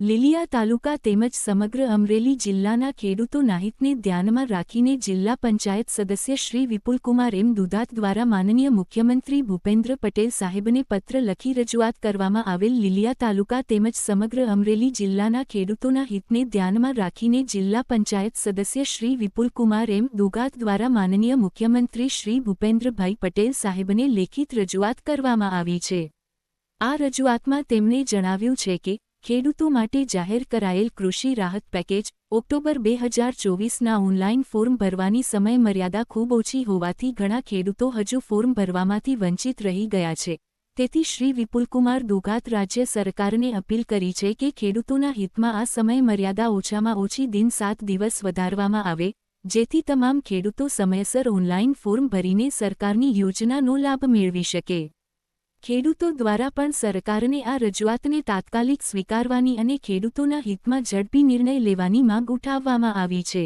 લીલિયા તાલુકા તેમજ સમગ્ર અમરેલી જિલ્લાના ખેડૂતોના હિતને ધ્યાનમાં રાખીને જિલ્લા પંચાયત સદસ્ય શ્રી વિપુલકુમાર એમ દુધાત દ્વારા માનનીય મુખ્યમંત્રી ભૂપેન્દ્ર પટેલ સાહેબને પત્ર લખી રજૂઆત કરવામાં આવેલ લીલીયા તાલુકા તેમજ સમગ્ર અમરેલી જિલ્લાના ખેડૂતોના હિતને ધ્યાનમાં રાખીને જિલ્લા પંચાયત સદસ્ય શ્રી વિપુલકુમાર એમ દુગાત દ્વારા માનનીય મુખ્યમંત્રી શ્રી ભૂપેન્દ્રભાઈ પટેલ સાહેબને લેખિત રજૂઆત કરવામાં આવી છે. આ રજૂઆતમાં તેમણે જણાવ્યું છે કે ખેડૂતો માટે જાહેર કરાયેલ કૃષિ રાહત પેકેજ, ઓક્ટોબર બે હજાર ચોવીસના ઓનલાઇન ફોર્મ ભરવાની સમય મર્યાદા ખૂબ ઓછી હોવાથી ઘણા ખેડૂતો હજુ ફોર્મ ભરવામાંથી વંચિત રહી ગયા છે. તેથી શ્રી વિપુલકુમાર દુગાત રાજ્ય સરકારને અપીલ કરી છે કે ખેડૂતોના હિતમાં આ સમય મર્યાદા ઓછામાં ઓછી દિન સાત દિવસ વધારવામાં આવે, જેથી તમામ ખેડૂતો સમયસર ઓનલાઇન ફોર્મ ભરીને સરકારની યોજનાનો લાભ મેળવી શકે. ખેડૂતો દ્વારા પણ સરકારને આ રજૂઆતને તાત્કાલિક સ્વીકારવાની અને ખેડૂતોના હિતમાં ઝડપી નિર્ણય લેવાની માંગ ઉઠાવવામાં આવી છે.